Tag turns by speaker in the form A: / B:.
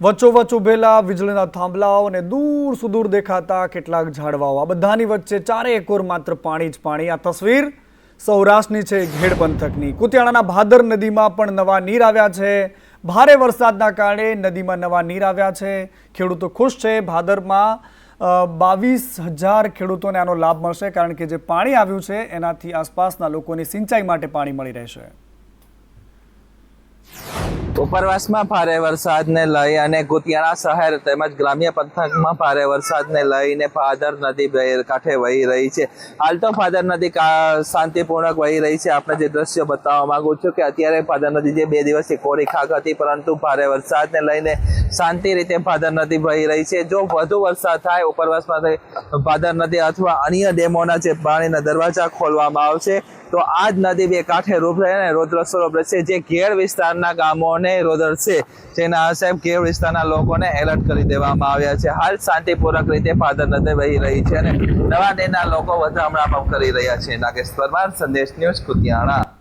A: વચ્ચોવચ્ચ ઉભેલા વીજળીના થાંભલાઓ અને દૂર સુદૂર દેખાતા કેટલાક ઝાડવાઓ. આ બધાની વચ્ચે ચારે એકોર માત્ર પાણી જ પાણી. આ તસવીર સૌરાષ્ટ્રની છે ઘેડ પંથકની કુતિયાણાના ભાદર નદીમાં પણ નવા નીર આવ્યા છે. ભારે વરસાદના કારણે નદીમાં નવા નીર આવ્યા છે. ખેડૂતો ખુશ છે. ભાદરમાં બાવીસ હજાર ખેડૂતોને આનો લાભ મળશે કારણ કે જે પાણી આવ્યું છે એનાથી આસપાસના લોકોની સિંચાઈ માટે પાણી મળી રહેશે.
B: ઉપરવાસમાં ભારે વરસાદને લઈ અને ગુતિયાણા શહેર તેમજ ગ્રામ્ય પંથકમાં ભારે વરસાદને લઈને ભાદર નદી કાંઠે વહી રહી છે. હાલ તો ભાદર નદી શાંતિપૂર્ણક વહી રહી છે. આપણે જે દ્રશ્ય બતાવવા માંગુ છું કે અત્યારે ભાદર નદી જે બે દિવસથી કોરી ખાક હતી, પરંતુ ભારે વરસાદને લઈને શાંતિ રીતે ભાદર નદી વહી રહી છે. જો વધુ વરસાદ થાય ઉપરવાસમાં ભાદર નદી અથવા અન્ય ડેમોના જે પાણીના દરવાજા ખોલવામાં આવશે તો આ જ નદી બે કાંઠે અને રૌદ્ર સ્વરૂપ રહેશે જે ઘેર વિસ્તારના ગામોને રોદર છે જેના સાહેબ ઘેર વિસ્તારના લોકોને એલર્ટ કરી દેવામાં આવ્યા છે. હાલ શાંતિપૂર્વક રીતે ફાધર નદી વહી રહી છે અને નવા ડેના લોકો વધામણા પણ કરી રહ્યા છે. નાગેશ પરમાર, સંદેશ ન્યૂઝ કુતિયાણા.